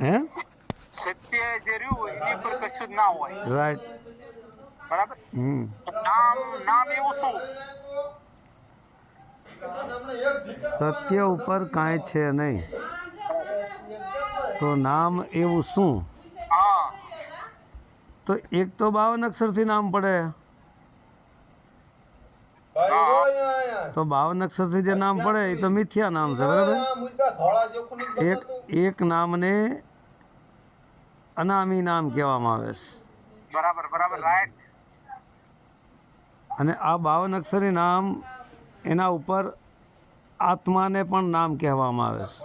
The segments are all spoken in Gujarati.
હે? સત્ય જે રહ્યું એની ઉપર કશું ના હોય. રાઈટ બરાબર? હમ. નામ નામ એવું શું? સત્ય ઉપર કાંઈ છે નહીં. તો નામ એવું શું? તો એક તો બાવન અક્ષરથી નામ પડે. તો બાવન અક્ષરથી જે નામ પડે એ તો મિથ્યા નામ છે બરાબર? એક એક નામને અનામી નામ કહેવામાં આવે છે. બરાબર બરાબર રાઈટ અને આ બાવન અક્ષરી નામ એના ઉપર આત્માને પણ નામ કહેવામાં આવે છે.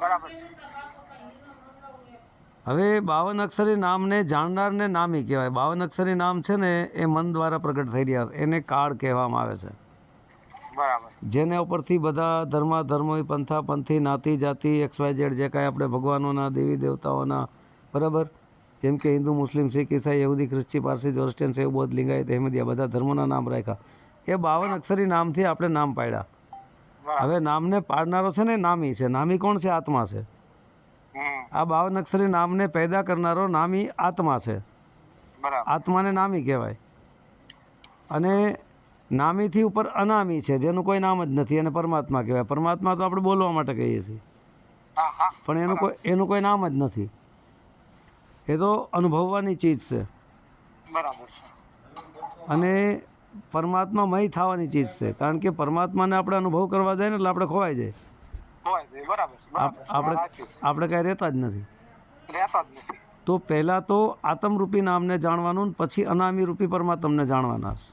બરાબર. છે હવે બાવન અક્ષરી નામને જાણનારને નામી કહેવાય. બાવન અક્ષરી નામ છે ને એ મન દ્વારા પ્રગટ થઈ રહ્યા છે. એને કાળ કહેવામાં આવે છે. બરાબર. જેને ઉપરથી બધા ધર્મા ધર્મો પંથા પંથી નાતી જાતિ એક્સ વાય ઝેડ જે કાંઈ આપણે ભગવાનોના દેવી દેવતાઓના બરાબર? જેમ કે હિન્દુ મુસ્લિમ શીખ ઈસાઈ યહૂદી ખ્રિસ્તી પારસી જોરસ્ટિયન સેવ બૌદ્ધ લિંગાયત અહેમદિયા બધા ધર્મોના નામ રાખ્યા. એ બાવન અક્ષરી નામથી આપણે નામ પાડ્યા. હવે નામને પાડનારો છે ને નામી છે. નામી કોણ છે? આત્મા છે. આ બાવન અક્ષરી નામને પેદા કરનારો નામી આત્મા છે. આત્માને નામી કહેવાય. અને નામીથી ઉપર અનામી છે જેનું કોઈ નામ જ નથી અને પરમાત્મા કહેવાય. પરમાત્મા તો આપણે બોલવા માટે કહીએ છીએ. પણ એનું કોઈ એનું કોઈ નામ જ નથી. એ તો અનુભવવાની ચીજ છે. છે. અને પરમાત્મા મય થવાની ચીજ છે. કારણ કે પરમાત્માને આપણે અનુભવ કરવા જાય ને એટલે આપણે ખોવાઈ જાય. આપણે આપણે કાંઈ રહેતા જ નથી. રહેતા જ નથી. તો પહેલાં તો આતમરૂપી નામને જાણવાનું પછી અનામી રૂપી પરમાત્મને જાણવાના છે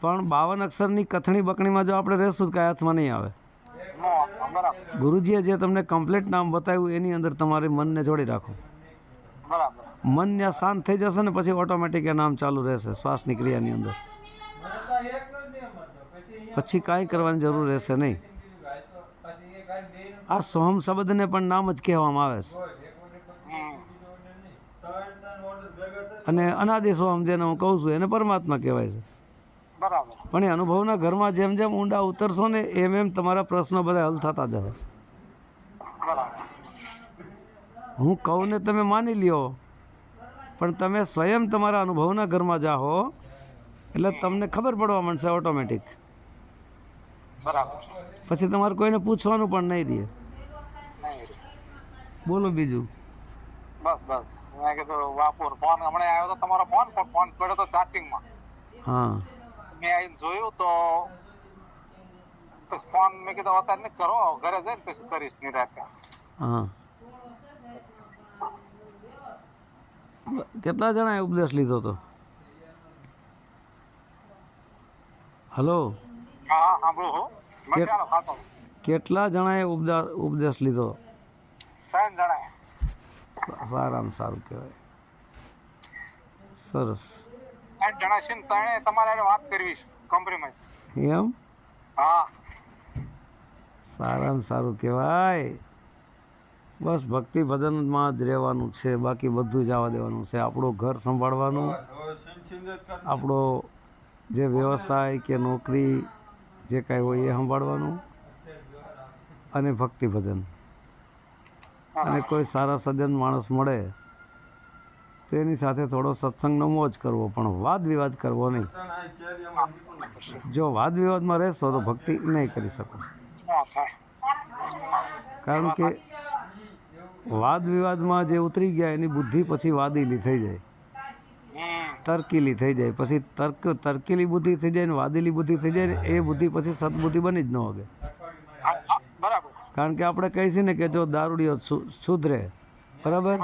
પણ બાવન અક્ષરની કથણી બકણીમાં જો આપણે રહેશું તો કાંઈ હાથમાં નહીં આવે. ગુરુજીએ જે તમને કમ્પ્લેટ નામ બતાવ્યું એની અંદર તમારે મનને જોડી રાખો. મન ત્યાં શાંત થઈ જશે ને પછી ઓટોમેટિક એ નામ ચાલુ રહેશે શ્વાસની ક્રિયાની અંદર. પછી કાંઈ કરવાની જરૂર રહેશે નહીં. આ સોહમ શબ્દને પણ નામ જ કહેવામાં આવે છે. અને અનાદિ સોહમ જેને હું કહું છું એને પરમાત્મા કહેવાય છે. પણ એ અનુભવના ઘરમાં જેમ જેમ ઊંડા ઉતરશો ને એમ એમ તમારા પ્રશ્નો બધા હલ થતા જશે. હું કહું ને તમે માની લ્યો પણ તમે સ્વયં તમારા અનુભવના ઘરમાં જાઓ એટલે તમને ખબર પડવા માંડશે ઓટોમેટિક બરાબર. પછી તમારે કોઈને પૂછવાનું પણ નહીં નહીં બોલો બીજું. બસ બસ. મેં કીધું વાપુર ફોન હમણાં આવ્યો તો તમારો ફોન પણ ફોન પડ્યો તો ચાર્જિંગમાં. હા. મેં આવીને જોયું તો પછી ફોન મેં કીધું અત્યારે નહીં કરો ઘરે જઈને પછી કરીશ નિરાતે. હા. કેટલા જણાએ ઉપદેશ લીધો તો? હલો. હા હા સાંભળું કેટલા જણાએ ઉપદા ઉપદેશ લીધો? ત્રણ જણાએ સારામાં સારું કહેવાય. સરસ. ત્રણ જણા છે તણે તમારે વાત કરવી છે કોમ્પ્રોમાઇઝ એમ? હા. સારામાં સારું કહેવાય. બસ ભક્તિ ભજનમાં જ રહેવાનું છે બાકી બધું જવા દેવાનું છે. આપણું ઘર સંભાળવાનું આપણો જે વ્યવસાય કે નોકરી જે કાંઈ હોય એ સંભાળવાનું અને ભક્તિ ભજન. અને કોઈ સારા સજ્જન માણસ મળે તેની સાથે થોડો સત્સંગનો મોજ કરવો પણ વાદ વિવાદ કરવો નહીં. જો વાદ વિવાદમાં રહેશો તો ભક્તિ નહીં કરી શકો. કારણ કે વાદ વિવાદમાં જે ઉતરી ગયા એની બુદ્ધિ પછી વાદીલી થઈ જાય. તર્કીલી થઈ જાય. પછી તર્ક તર્કીલી બુદ્ધિ થઈ જાય ને વાદીલી બુદ્ધિ થઈ જાય ને એ બુદ્ધિ પછી સદબુદ્ધિ બની જ ન હોગે. હા, હા, બરાબર કારણ કે આપણે કહીએ ને કે જો દારૂડિયો સુધરે, બરાબર?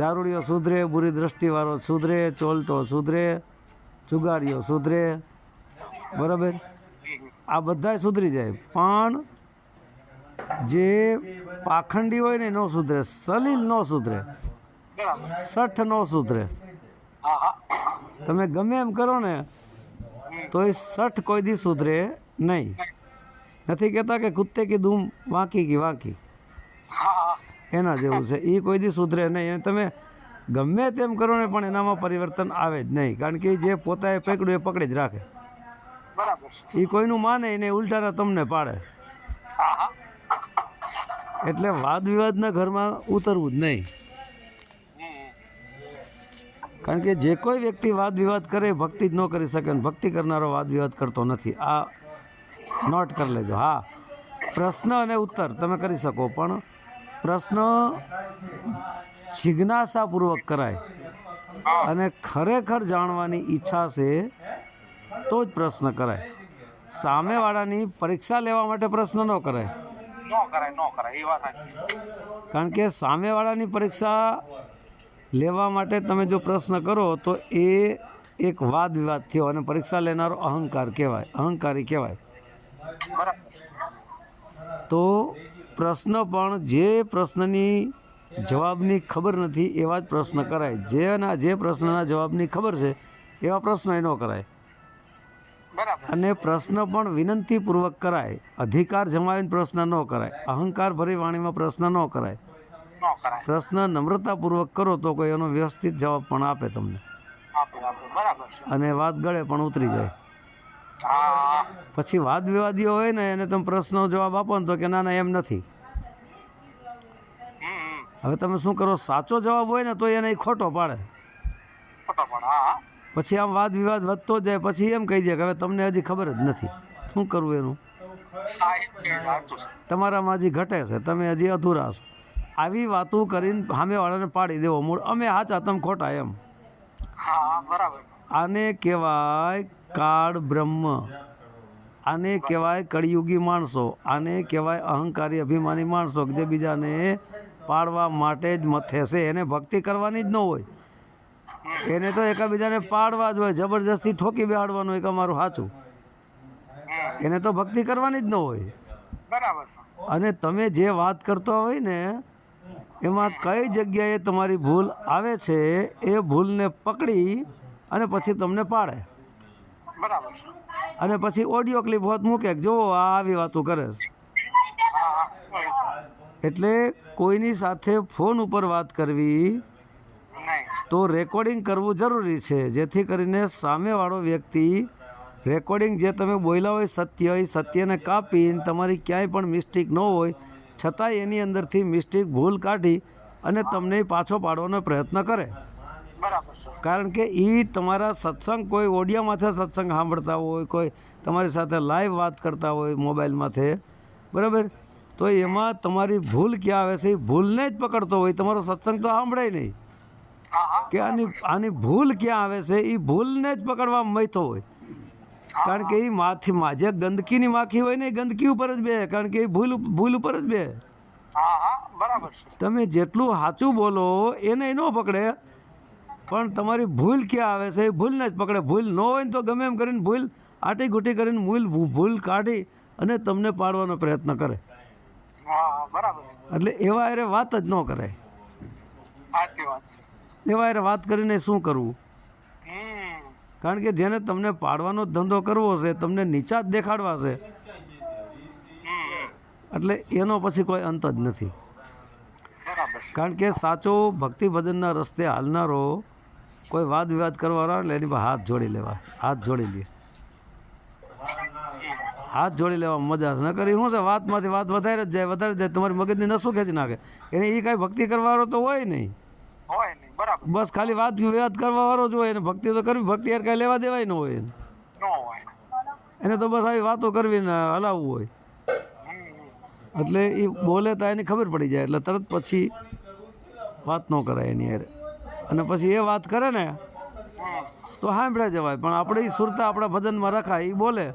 દારૂડિયો સુધરે, બુરી દ્રષ્ટિવાળો સુધરે ચોલટો સુધરે, જુગારીઓ સુધરે, બરાબર? આ બધાય સુધરી જાય. પણ જે પાખંડી હોય ને ન સુધરે, સલીલ ન સુધરે, સઠ ન સુધરે. તમે ગમે એમ કરો ને, તો એ સઠ કોઈ દી સુધરે નહીં. નથી કહેતા કે કુત્તે કી ધૂમ વાંકી કી વાંકી. એના જેવું છે. એ કોઈ દી સુધરે નહીં. અને તમે ગમે તેમ કરો ને પણ એનામાં પરિવર્તન આવે જ નહીં. કારણ કે જે પોતાએ પકડ્યું એ પકડી જ રાખે. એ કોઈનું માને એને ઉલટાના તમને પાડે. એટલે વાદ વિવાદના ઘરમાં ઉતરવું જ નહીં. કારણ કે જે કોઈ વ્યક્તિ વાદ વિવાદ કરે ભક્તિ જ ન કરી શકે ભક્તિ કરનારો વાદ વિવાદ કરતો નથી. આ નોટ કરી લેજો. હા. પ્રશ્ન અને ઉત્તર તમે કરી શકો પણ પ્રશ્ન જિજ્ઞાસાપૂર્વક કરાય. અને ખરેખર જાણવાની ઈચ્છા છે તો જ પ્રશ્ન કરાય. સામેવાળાની પરીક્ષા લેવા માટે પ્રશ્ન ન કરાય. કારણ કે સામેવાળાની પરીક્ષા લેવા માટે તમે જો પ્રશ્ન કરો તો એ એક વાદ વિવાદ થયો અને પરીક્ષા લેનારો અહંકાર કહેવાય અહંકારી કહેવાય. તો પ્રશ્ન પણ જે પ્રશ્નની જવાબની ખબર નથી એવા જ પ્રશ્ન કરાય. જેના જે પ્રશ્નના જવાબની ખબર છે એવા પ્રશ્ન ન કરાય. અને પ્રશ્ન પણ વિનંતીપૂર્વક કરાય. અધિકાર જમાવીને પ્રશ્ન ન કરાય. અહંકાર ભરી વાણીમાં પ્રશ્ન ન કરાય. પ્રશ્ન નમ્રતાપૂર્વક કરો તો કોઈ એનો વ્યવસ્થિત જવાબ પણ આપે તમને. અને વાત ગળે પણ ઉતરી જાય. પછી વાદ વિવાદીઓ હોય ને એને તમે પ્રશ્નો જવાબ આપો ને તો કે ના ના એમ નથી. હવે તમે શું કરો સાચો જવાબ હોય ને તો એને ખોટો પાડે. પછી આમ વાદ વિવાદ વધતો જાય પછી એમ કહી દે કે હવે તમને હજી ખબર જ નથી. શું કરવું એનું? તમારામાં હજી ઘટે છે તમે હજી અધૂરા છો. આવી વાતો કરીને સામેવાળાને પાડી દેવો મૂળ. અમે હાચા તમે ખોટા એમ. હા હા બરાબર. આને કહેવાય કાળ બ્રહ્મ. આને કહેવાય કળિયુગી માણસો. આને કહેવાય અહંકારી અભિમાની માણસો કે જે બીજાને પાડવા માટે જ મથે છે એને ભક્તિ કરવાની જ ન હોય. એને તો એકાબીજાને પાડવા જ હોય. જબરજસ્તી ઠોકી બેહાડવાનું હોય કે અમારું સાચું એને તો ભક્તિ કરવાની જ ન હોય. અને તમે જે વાત કરતો હોય ને એમાં કઈ જગ્યાએ તમારી ભૂલ આવે છે એ ભૂલને પકડી અને પછી તમને પાડે. અને પછી ઓડિયો ક્લિપ હોત મૂકે જુઓ, આ આવી વાતો કરે એટલે કોઈની સાથે ફોન ઉપર વાત કરવી તો રેકોર્ડિંગ કરવું જરૂરી છે, જેથી કરીને સામેવાળો વ્યક્તિ રેકોર્ડિંગ જે તમે બોલ્યા હોય સત્ય એ સત્યને કાપીને તમારી ક્યાંય પણ મિસ્ટેક ન હોય, છતાંય એની અંદરથી મિસ્ટેક ભૂલ કાઢી અને તમને પાછો પાડવાનો પ્રયત્ન કરે. બરાબર. કારણ કે એ તમારા સત્સંગ કોઈ ઓડિયામાંથી સત્સંગ સાંભળતા હોય કોઈ તમારી સાથે લાઈવ વાત કરતા હોય મોબાઈલમાંથી બરાબર? તો એમાં તમારી ભૂલ ક્યાં આવે છે? એ ભૂલને જ પકડતો હોય તમારો સત્સંગ તો સાંભળે નહીં. કે આની આની ભૂલ ક્યાં આવે છે? એ ભૂલને જ પકડવા મથતો હોય. કારણ કે એ માથી જે ગંદકીની માખી હોય ને એ ગંદકી ઉપર જ બે કારણ કે એ ભૂલ ભૂલ ઉપર જ બે. બરાબર તમે જેટલું સાચું બોલો એને ન પકડે. પણ તમારી ભૂલ ક્યાં આવે છે? એ ભૂલને જ પકડે. ભૂલ ન હોય ને તો ગમે એમ કરીને ભૂલ આટી ઘૂટી કરીને ભૂલ ભૂલ કાઢી અને તમને પાડવાનો પ્રયત્ન કરે. એટલે એવા એરે વાત જ ન કરે એવા એરે વાત કરીને શું કરવું? કારણ કે જેને તમને પાડવાનો ધંધો કરવો છે તમને નીચા જ દેખાડવા છે. એટલે એનો પછી કોઈ અંત જ નથી. કારણ કે સાચો ભક્તિ ભજનના રસ્તે હાલનારો કોઈ વાદ વિવાદ કરવાનો એટલે એની પાસે હાથ જોડી લેવા. હાથ જોડી લે. હાથ જોડી લેવા મજા ન કરી શું છે? વાતમાંથી વાત વધારે જ જાય વધારે જાય. તમારી મગજની નસું ખેંચી નાખે. એને એ કાંઈ ભક્તિ કરવાનો તો હોય નહીં. બસ ખાલી વાત વિવાદ કરવા વાળો જ હોય. એને ભક્તિ તો કરવી ભક્તિ યાર કાંઈ લેવા દેવાય ન હોય એને. એને તો બસ આવી વાતો કરવી ને હલાવવું હોય. એટલે એ બોલે તો એની ખબર પડી જાય. એટલે તરત પછી વાત ન કરાય એની હારે. અને પછી એ વાત કરે ને, તો સાંભળે જવાય. પણ આપણે એ સુરતા આપણા ભજનમાં રખાય એ બોલે.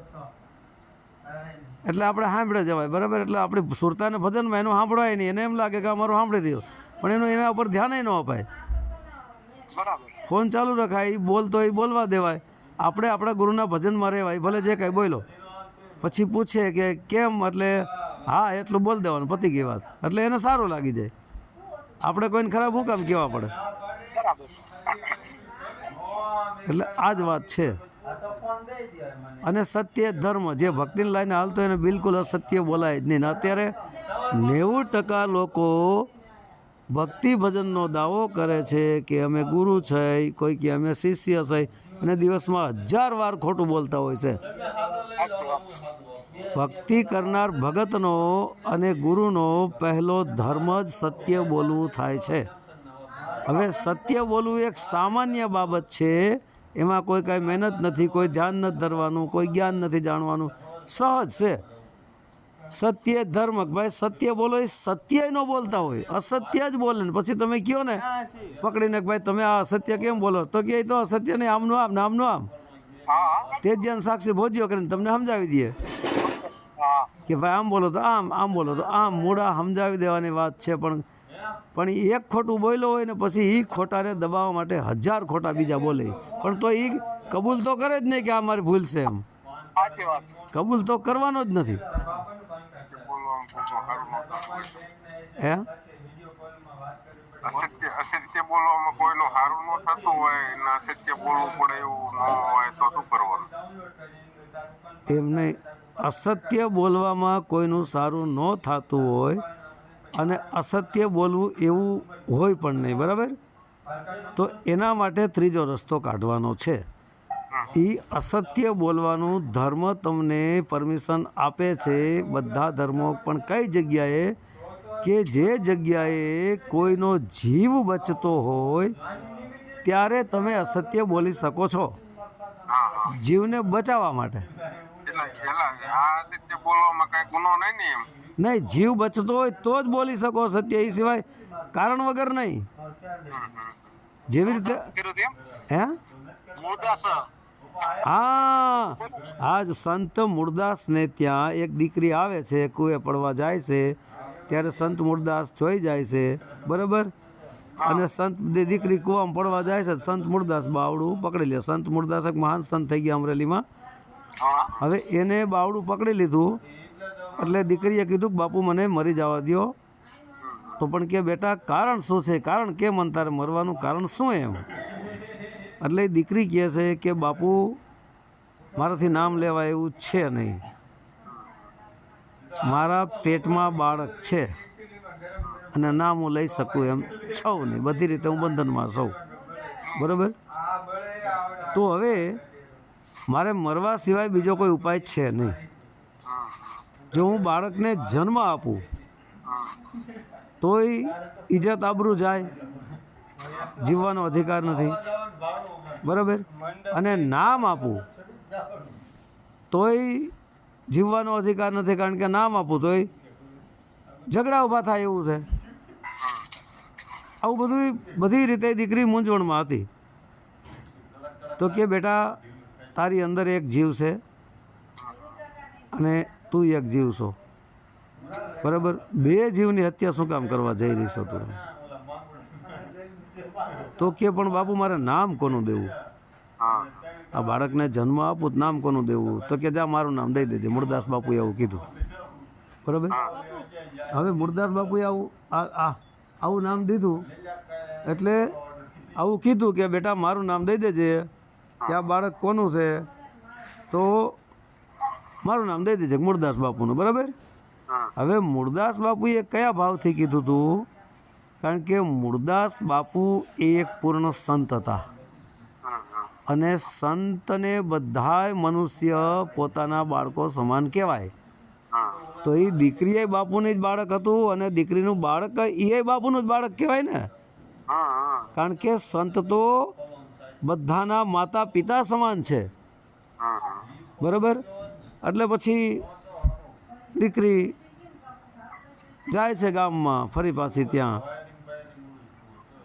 એટલે આપણે સાંભળે જવાય, બરાબર? એટલે આપણી સુરતાને ભજનમાં એનું સાંભળવાય નહીં. એને એમ લાગે કે અમારું સાંભળી રહ્યું. પણ એનું એના ઉપર ધ્યાન ન અપાય. ફોન ચાલુ રખાય એ બોલતો એ બોલવા દેવાય. આપણે આપણા ગુરુના ભજનમાં રહેવાય, ભલે જે કાંઈ બોલો પછી પૂછે કે કેમ? એટલે હા, એટલું બોલ દેવાનું, પતી ગઈ વાત. એટલે એને સારું લાગી જાય. આપણે કોઈને ખરાબ હું કામ કહેવા પડે? એટલે આ જ વાત છે. અને સત્ય ધર્મ, જે ભક્તિને લઈને હાલતો એને બિલકુલ અસત્ય બોલાય જ નહીં. અત્યારે નેવું ટકા લોકો ભક્તિ ભજનનો દાવો કરે છે કે અમે ગુરુ છે કોઈ કે અમે શિષ્ય છે અને દિવસમાં હજાર વાર ખોટું બોલતા હોય છે. ભક્તિ કરનાર ભગતનો અને ગુરુનો પહેલો ધર્મ જ સત્ય બોલવું થાય છે. હવે સત્ય બોલવું એક સામાન્ય બાબત છે. એમાં કોઈ કાંઈ મહેનત નથી કોઈ ધ્યાન નથી ધરવાનું કોઈ જ્ઞાન નથી જાણવાનું. સહજ છે. સત્ય ધર્મ. ભાઈ સત્ય બોલો એ સત્ય ન બોલતા હોય. અસત્ય જ બોલે ને. પછી તમે કયો ને? પકડીને ભાઈ તમે આ અસત્ય કેમ બોલો? તો કે તો અસત્ય નહીં આમનું આમ ને આમનું આમ. તે જ સાક્ષી ભોજ્યો કરીને તમને સમજાવી દઈએ. કે ભાઈ આમ બોલો તો આમ આમ બોલો તો આમ. મોડા સમજાવી દેવાની વાત છે પણ પણ એ એક ખોટું બોલ્યો હોય ને પછી એ ખોટાને દબાવવા માટે હજાર ખોટા બીજા બોલે. પણ તો એ કબૂલ તો કરે જ નહીં કે આ મારી ભૂલ છે એમ. કબૂલ તો કરવાનો જ નથી. હે? અસત્ય અસત્ય બોલવામાં કોઈનું સારું ન થતું હોય ને અસત્ય બોલવું પડે એવું ન હોય તો શું કરવાનું? એમ અસત્ય બોલવામાં કોઈનું સારું ન થતું હોય અને અસત્ય બોલવું એવું હોય પણ નહીં, બરાબર? તો એના માટે ત્રીજો રસ્તો કાઢવાનો છે. એ અસત્ય બોલવાનું ધર્મ તમને પરમિશન આપે છે બધા ધર્મો, પણ કઈ જગ્યાએ? કે જે જગ્યાએ કોઈનો જીવ બચતો હોય, ત્યારે તમે અસત્ય બોલી શકો છો. જીવને બચાવવા માટે. બોલવામાં કઈ ગુનો નહીં નહીં જીવ બચતો હોય તો જ બોલી શકો સત્ય એ સિવાય કારણ વગર નહીં. જેવી રીતે હે? હા આજ સંત મુરદાસને ત્યાં એક દીકરી આવે છે કુએ પડવા જાય છે ત્યારે સંત મુરદાસ જોઈ જાય છે બરાબર? અને સંત દીકરી કુવામાં પડવા જાય છે સંત મુરદાસ બાવડું પકડી લે. સંત મુરદાસ એક મહાન સંત થઈ ગયા અમરેલીમાં. હવે એને બાવડું પકડી લીધું એટલે દીકરીએ કીધું, બાપુ, મને મરી જવા દ્યો. તો પણ કે, બેટા, કારણ શું છે? કારણ કેમ મને તારે મરવાનું? કારણ શું એમ? એટલે દીકરી કહે છે કે, બાપુ, મારાથી નામ લેવાય એવું છે નહીં. મારા પેટમાં બાળક છે અને નામ હું લઈ શકું એમ છઉં નહીં. બધી રીતે હું બંધનમાં છું. બરાબર? તો હવે મારે મરવા સિવાય બીજો કોઈ ઉપાય છે નહીં. જો હું બાળકને જન્મ આપું, તોય ઇજ્જત આબરૂ જાય. જીવવાનો અધિકાર નથી. બરાબર? અને નામ આપું, તોય જીવવાનો અધિકાર નથી. કારણ કે નામ આપું, તોય ઝઘડા ઊભા થાય એવું છે. આવું બધું બધી રીતે દીકરી મૂંઝવણમાં હતી. તો કે બેટા, તારી અંદર એક જીવ છે. અને તું એક જીવ છો. બરાબર? બે જીવની હત્યા શું કામ કરવા જઈ રહી છો તું? તો કે પણ બાપુ મારે નામ કોનું દેવું? આ બાળકને જન્મ આપું તો નામ કોનું દેવું? તો કે જા મારું નામ દઈ દેજે. મૂળદાસ બાપુએ આવું કીધું. બરાબર? હવે મૂળદાસ બાપુએ આવું આવું નામ દીધું. એટલે આવું કીધું કે બેટા મારું નામ દઈ દેજે. કે આ બાળક કોનું છે? તો મારું નામ દઈ દેજે મૂળદાસ બાપુનું બરાબર? હવે મૂળદાસ બાપુએ કયા ભાવથી કીધું હતું કારણ કે મૂળદાસ બાપુ એ એક પૂર્ણ સંત હતા. અને સંતને બધાય મનુષ્ય પોતાના બાળકો સમાન કહેવાય. તો એ દીકરી એ બાપુનું જ બાળક હતું અને દીકરીનું બાળક એ બાપુનું જ બાળક કહેવાય ને? કારણ કે સંત તો બધાના માતા પિતા સમાન છે. બરાબર? એટલે પછી દીકરી જાય છે ગામમાં ફરી પાછી ત્યાં.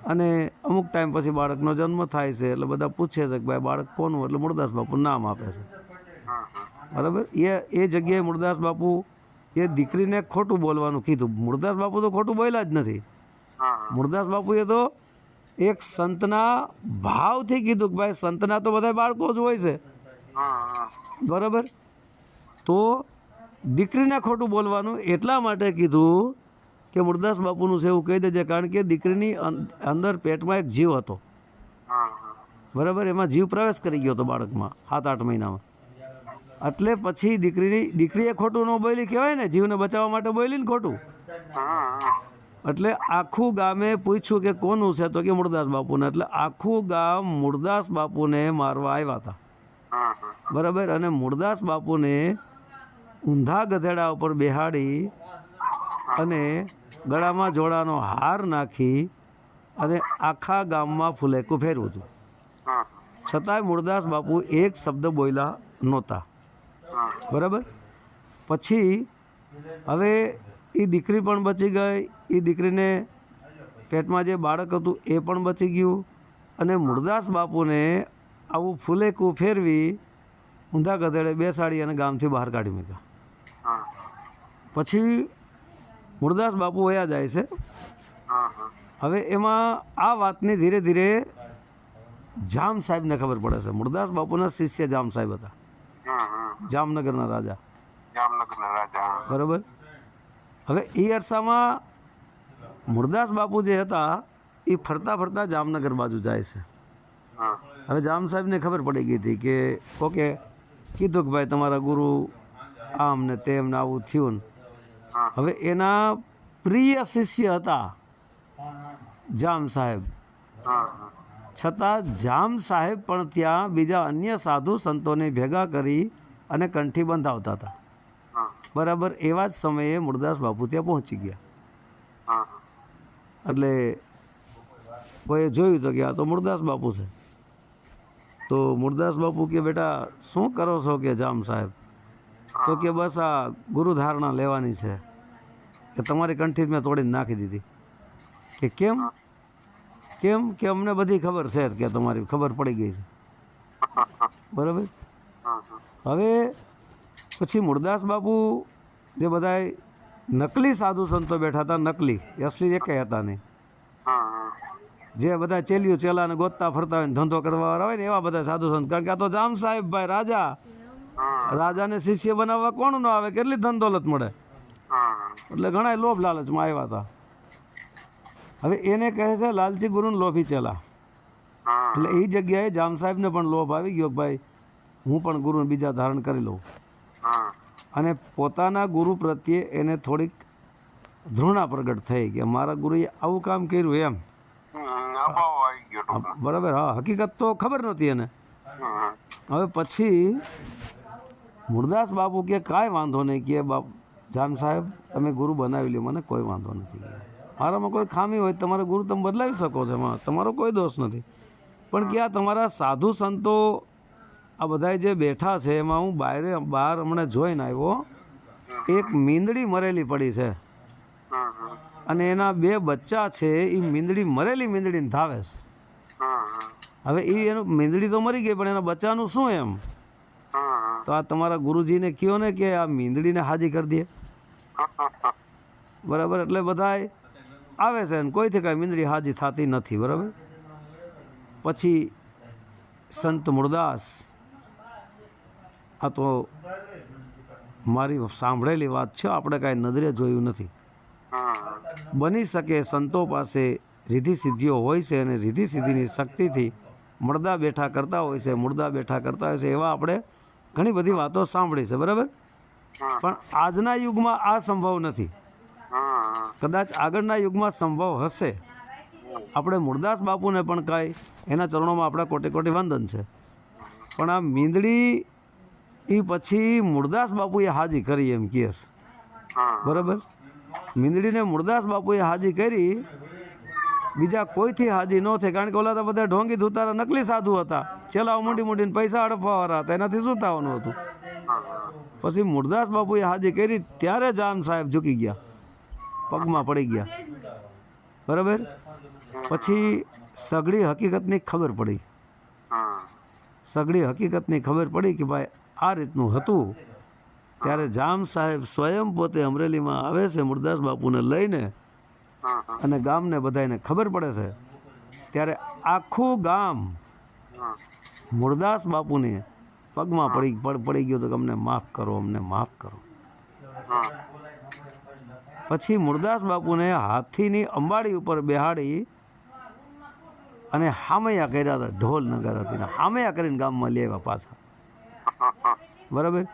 અને અમુક ટાઈમ પછી બાળકનો જન્મ થાય છે એટલે બધા પૂછે છે કે ભાઈ બાળક કોનું? એટલે મુરદાસ બાપુ નામ આપે છે. બરાબર? એ એ જગ્યાએ મુરદાસ બાપુ એ દીકરીને ખોટું બોલવાનું કીધું. મુરદાસ બાપુ તો ખોટું બોલ્યા જ નથી. મુરદાસ બાપુ બાપુએ તો એક સંતના ભાવથી કીધું કે ભાઈ સંતના તો બધા બાળકો જ હોય છે. બરાબર? તો દીકરીને ખોટું બોલવાનું એટલા માટે કીધું કે મુરદાસ બાપુનું છે એવું કહી દેજે કારણ કે દીકરીની અંદર પેટમાં એક જીવ હતો. બરાબર? એમાં જીવ પ્રવેશ કરી ગયો હતો બાળકમાં સાત આઠ મહિનામાં. એટલે પછી દીકરીની દીકરીએ ખોટું ન બોલી કહેવાય ને જીવને બચાવવા માટે બોલી ને ખોટું. એટલે આખું ગામે પૂછ્યું કે કોનું છે તો કે મુરદાસ બાપુને. એટલે આખું ગામ મુરદાસ બાપુને મારવા આવ્યા હતા. બરાબર? અને મુરદાસ બાપુને ઊંધા ગધેડા ઉપર બેહાડી અને ગળામાં જોડાનો હાર નાખી અને આખા ગામમાં ફુલેકું ફેરવું હતું. છતાંય મૂળદાસ બાપુ એક શબ્દ બોલ્યા નહોતા. બરાબર? પછી હવે એ દીકરી પણ બચી ગઈ. એ દીકરીને પેટમાં જે બાળક હતું એ પણ બચી ગયું. અને મૂળદાસ બાપુને આવું ફૂલેકું ફેરવી ઊંધા ગધેડે બેસાડી અને ગામથી બહાર કાઢી મૂક્યા. પછી મુરદાસ બાપુ વયા જાય છે. હવે એમાં આ વાતની ધીરે ધીરે જામ સાહેબને ખબર પડે છે. મુરદાસ બાપુના શિષ્ય જામ સાહેબ હતા. જામનગરના રાજા. જામનગરના રાજા બરાબર? હવે એ અરસામાં મુરદાસ બાપુ જે હતા એ ફરતા ફરતા જામનગર બાજુ જાય છે. હવે જામ સાહેબને ખબર પડી ગઈ હતી કે ઓકે કીધું કે ભાઈ તમારા ગુરુ આમ ને તેમ ને આવું થયું ને. હવે એના પ્રિય શિષ્ય હતા જામ સાહેબ. છતાં જામ સાહેબ પણ ત્યાં બીજા અન્ય સાધુ સંતોને ભેગા કરી અને કંઠી બંધાવતા હતા. બરાબર એવા જ સમયે મુરદાસ બાપુ ત્યાં પહોંચી ગયા. એટલે કોઈએ જોયું તો કે આ તો મુરદાસ બાપુ છે. તો મુરદાસ બાપુ કે બેટા શું કરો છો કે જામ સાહેબ? તો કે બસ આ ગુરુ ધારણા લેવાની છે કે તમારી કંઠી મેં તોડીને નાખી દીધી. કે કેમ? કેમ કે અમને બધી ખબર છે કે તમારી ખબર પડી ગઈ છે. બરાબર? હવે પછી મુરદાસ બાપુ જે બધા નકલી સાધુ સંતો બેઠા હતા, નકલી, અસલી એકે હતા નહીં. જે બધા ચેલિયું ચેલાને ગોતતા ફરતા હોય ધંધો કરવા વાળા હોય ને એવા બધા સાધુ સંત. કારણ કે આ તો જામ સાહેબ ભાઈ, રાજા. રાજાને શિષ્ય બનાવવા કોણ ન આવે? કેટલી ધન દોલત મળે એટલે ઘણા લોભ લાલચમાં આવ્યા હતા. હવે એને કહે છે લાલચી ગુરુને લોભી ચેલા. એટલે એ જગ્યાએ જામ સાહેબને પણ લોભ આવી ગયો ભાઈ હું પણ ગુરુને બીજા ધારણ કરી લઉં. અને પોતાના ગુરુ પ્રત્યે એને થોડીક ધૃણા પ્રગટ થઈ કે મારા ગુરુએ આવું કામ કર્યું એમ. બરાબર હા હકીકત તો ખબર નહોતી એને. હવે પછી મૂળદાસ બાપુ કે કાંઈ વાંધો નહીં કે બાપ જામ સાહેબ તમે ગુરુ બનાવી લો મને કોઈ વાંધો નથી. મારામાં કોઈ ખામી હોય તમારે ગુરુ તમે બદલાવી શકો છો એમાં. તમારો કોઈ દોષ નથી. પણ કે આ તમારા સાધુ સંતો આ બધા જે બેઠા છે એમાં હું બહાર બહાર હમણાં જોઈને આવ્યો એક મીંદડી મરેલી પડી છે. અને એના બે બચ્ચા છે એ મીંદડી મરેલી મીંદડીને ધાવે છે. હવે એ એનું મીંદડી તો મરી ગઈ પણ એના બચ્ચાનું શું એમ? તો આ તમારા ગુરુજીને કહો ને કે આ મીંદડીને હાજી કરી દે? બરાબર? એટલે બધાય આવે છે ને, કોઈથી કાંઈ મીંદડી હાજી થતી નથી, બરાબર? પછી સંત મુરદાસ, આ તો મારી સાંભળેલી વાત છે, આપણે કાંઈ નજરે જોયું નથી. બની શકે સંતો પાસે રીધિ સિદ્ધિઓ હોય છે અને રીધિ સિદ્ધિની શક્તિથી મુર્દા બેઠા કરતા હોય છે, મુર્દા બેઠા કરતા હોય છે, એવા આપણે ઘણી બધી વાતો સાંભળી છે બરાબર? પણ આજના યુગમાં આ સંભવ નથી. કદાચ આગળના યુગમાં સંભવ હશે. આપણે મૂળદાસ બાપુને પણ કાંઈ એના ચરણોમાં આપણા કોટી કોટી વંદન છે. પણ આ મીંદડી એ પછી મૂળદાસ બાપુએ હાજી કરી એમ કહે છે. બરાબર? મીંદડીને મૂળદાસ બાપુએ હાજી કરી બીજા કોઈથી હાજી ન થઈ કારણ કે ઓલા તો બધા ઢોંગી ધૂતારા નકલી સાધુ હતા. ચેલાઓ મોટી મોટીને પૈસા હડપવાવાળા હતા એનાથી શું હતું? પછી મુરદાસ બાપુએ હાજી કરી, ત્યારે જાન સાહેબ ઝૂકી ગયા. પગમાં પડી ગયા. બરાબર? પછી સગડી હકીકતની ખબર પડી. સગડી હકીકતની ખબર પડી કે ભાઈ, આ રીતનું હતું. ત્યારે જામ સાહેબ સ્વયં પોતે અમરેલીમાં આવે છે, મુરદાસ બાપુને લઈને અને ગામને બધાને ખબર પડે છે ત્યારે આખું ગામ મુરદાસ બાપુને પગમાં પડી પડ- ગયું તો અમને માફ કરો અમને માફ કરો. પછી મુરદાસ બાપુને હાથીની અંબાડી ઉપર બેહાડી અને હામૈયા કર્યા હતા ઢોલ નગર હતી હામૈયા કરીને ગામમાં લઈ આવ્યા પાછા. બરાબર?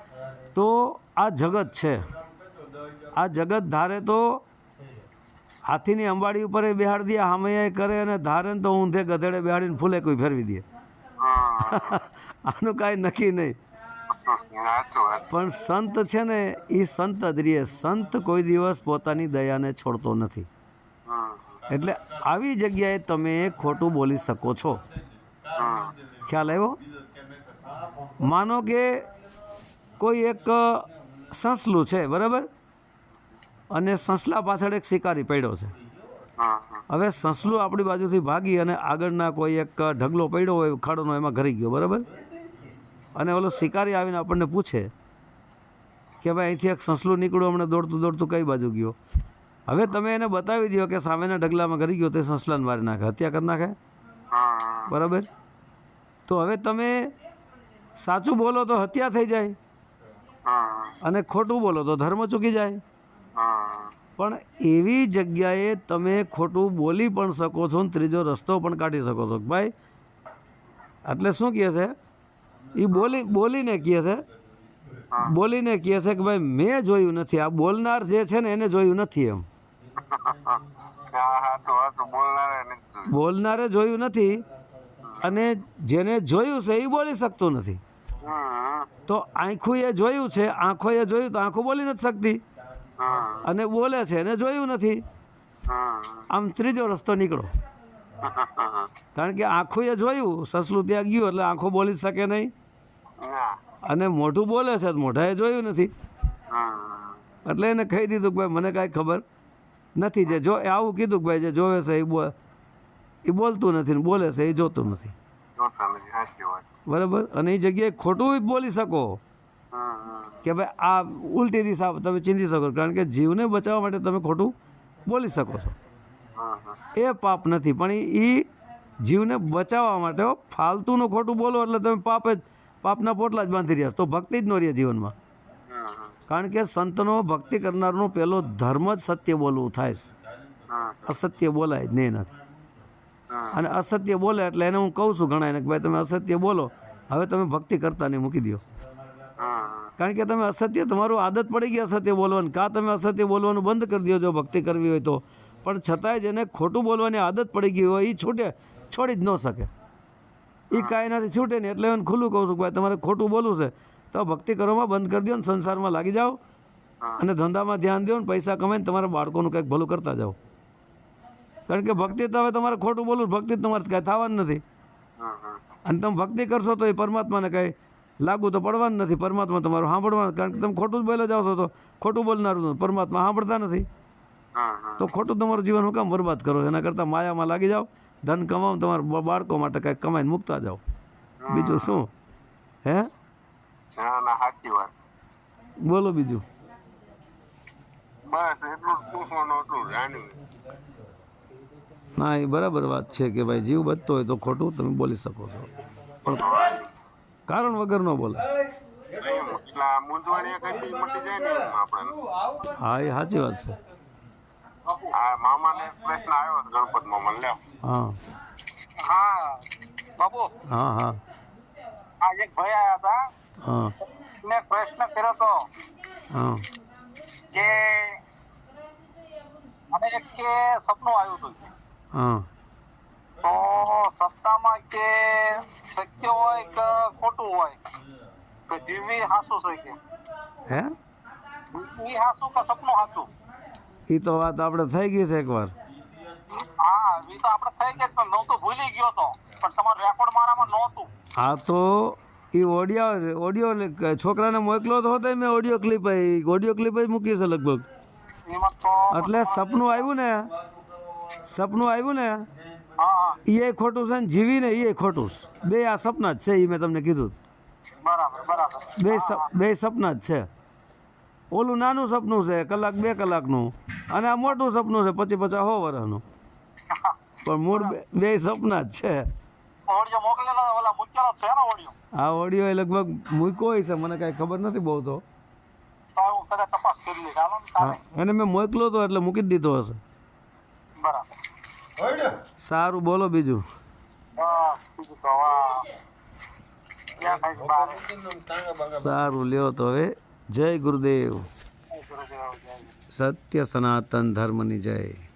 તો આ જગત છે. આ જગત ધારે તો હાથીની અંબાડી ઉપર બેહાડી દે હામે કરે અને ધારે તો ઊંધે ગધેડે બેહાડીને ફૂલે કોઈ ફેરવી દે. આનું કાંઈ નક્કી નહીં. પણ સંત છે ને એ સંત જ રહે સંત કોઈ દિવસ પોતાની દયાને છોડતો નથી. એટલે આવી જગ્યાએ તમે ખોટું બોલી શકો છો. ખ્યાલ આવ્યો? માનો કે કોઈ એક સંસલું છે બરાબર? અને સસલા પાછળ એક શિકારી પડ્યો છે. હવે સસલું આપણી બાજુથી ભાગી અને આગળના કોઈ એક ઢગલો પડ્યો હોય ખાડોનો એમાં ઘરી ગયો બરાબર? અને ઓલો શિકારી આવીને આપણને પૂછે કે ભાઈ અહીંથી એક સંસલું નીકળ્યું હમણાં દોડતું દોડતું કઈ બાજુ ગયો? હવે તમે એને બતાવી દો કે સામેના ઢગલામાં ઘરી ગયો તે સંસલાને મારી નાખે હત્યા કરી નાખે? બરાબર? તો હવે તમે સાચું બોલો તો હત્યા થઈ જાય. અને ખોટું બોલો તો ધર્મ ચૂકી જાય. પણ એવી જગ્યાએ તમે ખોટું બોલી પણ શકો છો ને ત્રીજો રસ્તો પણ કાઢી શકો છો. ભાઈ એટલે શું કહે છે? એ બોલી બોલીને કહે છે બોલીને કહે છે કે ભાઈ મેં જોયું નથી. આ બોલનાર જે છે ને એને જોયું નથી એમ. બોલનારે જોયું. નથી અને જેને જોયું છે એ બોલી શકતું નથી. તો આંખું એ જોયું છે આંખોએ જોયું તો આંખો બોલી નથી શકતી. અને બોલે છે એને જોયું નથી. આમ ત્રીજો રસ્તો નીકળો. કારણ કે આંખોએ જોયું સસલું ત્યાં ગયું એટલે આંખો બોલી શકે નહીં. અને મોઢું બોલે છે તો મોઢાએ જોયું નથી. એટલે એને કહી દીધું કે ભાઈ મને કાંઈ ખબર નથી જે જો આવું કીધું કે ભાઈ જે જોવે છે એ એ બોલતું નથી ને બોલે છે એ જોતું નથી. બરાબર? અને એ જગ્યાએ ખોટું બોલી શકો. કે ભાઈ આ ઉલટી દિશા તમે ચીંધી શકો કારણ કે જીવને બચાવવા માટે તમે ખોટું બોલી શકો છો. એ પાપ નથી, પણ એ જીવને બચાવવા માટે ફાલતુનું ખોટું બોલો એટલે તમે પાપ જ, પાપના પોટલા જ બાંધી રહ્યા. તો ભક્તિ જ ન રહે જીવનમાં. કારણ કે સંતનો ભક્તિ કરનારનો પહેલો ધર્મ જ સત્ય બોલવું થાય છે. અસત્ય બોલાય જ નહીં નથી અને અસત્ય બોલે એટલે એને હું કહું છું ઘણા એને કે ભાઈ તમે અસત્ય બોલો, હવે તમે ભક્તિ કરતા નહીં, મૂકી દો કારણ કે તમે અસત્ય તમારું આદત પડી ગઈ અસત્ય બોલવાની. કાં તમે અસત્ય બોલવાનું બંધ કરી દો જો ભક્તિ કરવી હોય તો. પણ છતાંય જેને ખોટું બોલવાની આદત પડી ગઈ હોય એ છૂટે છોડી જ ન શકે. એ કાંઈ નથી છૂટે નહીં એટલે હું ખુલ્લું કહું છું ભાઈ તમારે ખોટું બોલવું છે. તો ભક્તિ કરવામાં બંધ કરી દો ને સંસારમાં લાગી જાઓ. અને ધંધામાં ધ્યાન દો ને પૈસા કમાઈને તમારા બાળકોનું કંઈક ભલું કરતા જાઓ. કારણ કે ભક્તિ તો હવે તમારે ખોટું બોલવું ભક્તિ તમારે કાંઈ થવાનું નથી. અને તમે ભક્તિ કરશો તો એ પરમાત્માને કંઈ લાગુ તો પડવાનું નથી પરમાત્મા તમારું સાંભળવાનું કારણ કે તમે ખોટું જ બોલે જાઓ છો તો ખોટું બોલનારું પરમાત્મા સાંભળતા નથી. તો ખોટું તમારું જીવન હું કામ બરબાદ કરો? એના કરતાં માયામાં લાગી જાઓ ધન કમાવો તમારા બાળકો માટે કાંઈક કમાઈને મૂકતા જાઓ. બીજું શું? હે? બોલો બીજું. ના એ બરાબર વાત છે કે ભાઈ જીવ બચતો હોય તો ખોટું તમે બોલી શકો છો. પણ કારણ વગર ન બોલે. હા એ સાચી વાત છે. આ મામાને પ્રશ્ન આવ્યો ગણપત મામા લ્યો હા. હા બાબુ હા. હા. આ એક ભાઈ આવ્યા હતા હા પ્રશ્ન કર્યો હા. કે મને એક કે સપનું આવ્યું હતું. હા. તો સત્તામાં કે શક્ય હોય કે ખોટું હોય? કે જીવી હાસુ છે કે? હે? જીવી હાસુ કે સપનું હાસુ એ તો વાત આપણે થઈ ગઈ છે એકવાર. હા એ તો આપણે થઈ ગયા પણ હું ભૂલી ગયો તો. પણ તમારો રેકોર્ડ મારામાં નહોતું. હા તો એ ઓડિયો ઓડિયો છોકરાને મોકલો તો હતો મેં ઓડિયો ક્લિપ ઓડિયો ક્લિપ જ મૂકી છે લગભગ. એટલે સપનું આવ્યું ને? સપનું આવ્યું ને? એ ખોટું છે ને જીવીને એ ખોટું છે. બે આ સપના જ છે એ મેં તમને કીધું. બરાબર બરાબર. બે સપ- બે સપના જ છે. ઓલું નાનું સપનું છે કલાક બે કલાકનું. અને આ મોટું સપનું છે પચી પચાસ હો વર્ષનું પણ મૂળ બે- સપના જ છે. ઓડિયો મોકલેલો ઓલા મૂકેલો છે ને ઓડિયો? આ ઓડિયો એ લગભગ મૂક્યો હોય છે મને કાંઈ ખબર નથી બહુ તો. એને મેં મોકલો તો એટલે મૂકી જ દીધો હશે. બરાબર. સારું બોલો બીજું. સારું લ્યો તો હવે. જય ગુરુદેવ. સત્ય સનાતન ધર્મની જય.